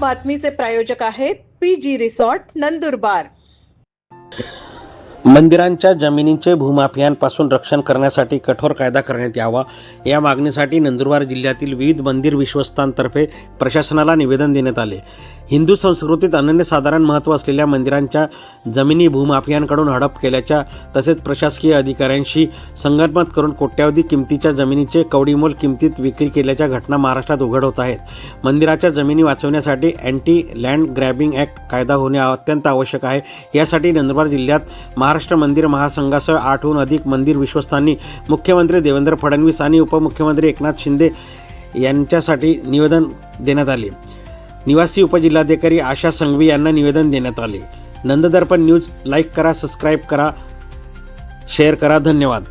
बातमीचे प्रायोजक आहेत P G resort Nandurbar. मंदिरांच्या जमिनींचे भूमाफियांपासून रक्षण करण्यासाठी कठोर कायदा करण्यात यावा. या मागणीसाठी नंदुरबार जिल्ह्यातील विविध मंदिर विश्वस्तांतर्फे प्रशासनाला निवेदन देण्यात आले. हिंदू संस्कृतीत अनन्यसाधारण महत्त्व असलेल्या मंदिरांच्या जमिनी भूमाफियांकडून हडप केल्याच्या तसेच प्रशासकीय अधिकाऱ्यांशी संगनमत करून कोट्यावधी किमतीच्या जमिनीचे कवडीमोल किमतीत विक्री केल्याच्या घटना महाराष्ट्रात उघड होत आहेत. मंदिराच्या जमिनी वाचवण्यासाठी अँटी लँड ग्रॅबिंग ॲक्ट कायदा होणे अत्यंत आवश्यक आहे. यासाठी नंदुरबार जिल्ह्यात महाराष्ट्र मंदिर महासंघासह आठहून अधिक मंदिर विश्वस्तांनी मुख्यमंत्री देवेंद्र फडणवीस आणि उपमुख्यमंत्री एकनाथ शिंदे यांच्यासाठी निवेदन देण्यात आले. निवासी उपजिल्हाधिकारी आशा संघवी यांना निवेदन देण्यात आले. नंददर्पण न्यूज लाईक करा सबस्क्राईब करा शेअर करा. धन्यवाद.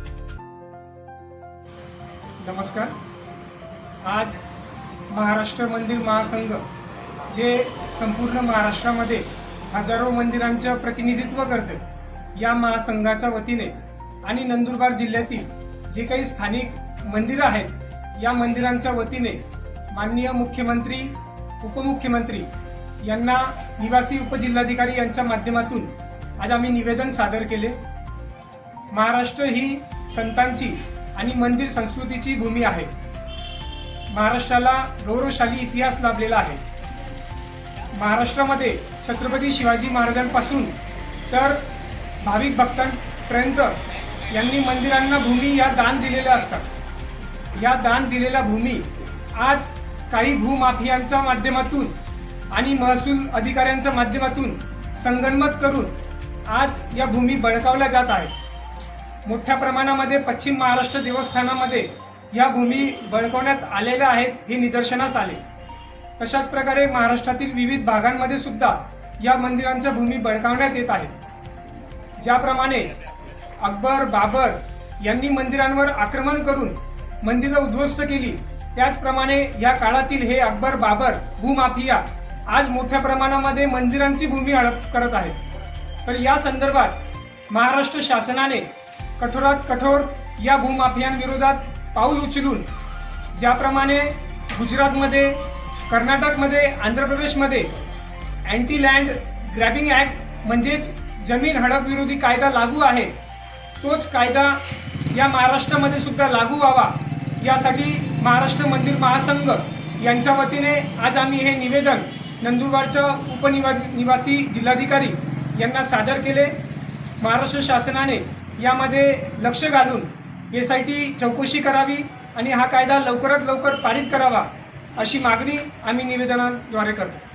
नमस्कार. आज महाराष्ट्र मंदिर महासंघ जे संपूर्ण महाराष्ट्रामध्ये हजारो मंदिरांचं प्रतिनिधित्व करते या महासंघाच्या वतीने आणि नंदुरबार जिल्ह्यातील जे काही स्थानिक मंदिरं आहेत या मंदिरांच्या वतीने माननीय मुख्यमंत्री उपमुख्यमंत्री यांना निवासी उपजिल्हाधिकारी यांच्या माध्यमातून आज आम्ही निवेदन सादर केले. महाराष्ट्र ही संतांची आणि मंदिर संस्कृतीची भूमी आहे. महाराष्ट्राला गौरवशाली इतिहास लाभलेला आहे. महाराष्ट्रामध्ये छत्रपती शिवाजी महाराजांपासून तर भाविक भक्तांपर्यंत यांनी मंदिरांना भूमी या दान दिलेल्या असतात. या दान दिलेल्या भूमी आज काही भूमाफियांच्या माध्यमातून आणि महसूल अधिकाऱ्यांच्या माध्यमातून संगनमत करून आज या भूमी बळकावल्या जात आहेत. मोठ्या प्रमाणामध्ये पश्चिम महाराष्ट्र देवस्थानामध्ये या भूमी बळकवण्यात आलेल्या आहेत हे निदर्शनास आले. तशाच प्रकारे महाराष्ट्रातील विविध भागांमध्ये सुद्धा या मंदिरांच्या भूमी बळकावण्यात येत आहेत. ज्याप्रमाणे अकबर बाबर यांनी मंदिरांवर आक्रमण करून मंदिरं उद्ध्वस्त केली. त्याचप्रमाणे या काळातील हे अकबर बाबर भूमाफिया आज मोठ्या प्रमाणामध्ये मंदिरांची भूमी हडप करत आहेत. तर या संदर्भात महाराष्ट्र शासनाने कठोरात कठोर या भूमाफियांविरोधात पाऊल उचलून ज्याप्रमाणे गुजरातमध्ये कर्नाटकमध्ये आंध्र प्रदेशमध्ये अँटी लँड ग्रॅबिंग ॲक्ट म्हणजेच जमीन हडप विरोधी कायदा लागू आहे तोच कायदा या महाराष्ट्रामध्ये सुद्धा लागू व्हावा यासाठी महाराष्ट्र मंदिर महासंघ यांच्या वतीने आज आम्ही हे निवेदन नंदुरबारच्या उपनिवा निवासी जिल्हाधिकारी यांना सादर केले. महाराष्ट्र शासनाने यामध्ये लक्ष घालून एस आय टी चौकशी करावी आणि हा कायदा लवकरात लवकर पारित करावा अशी मागणी आम्ही निवेदनाद्वारे करतो.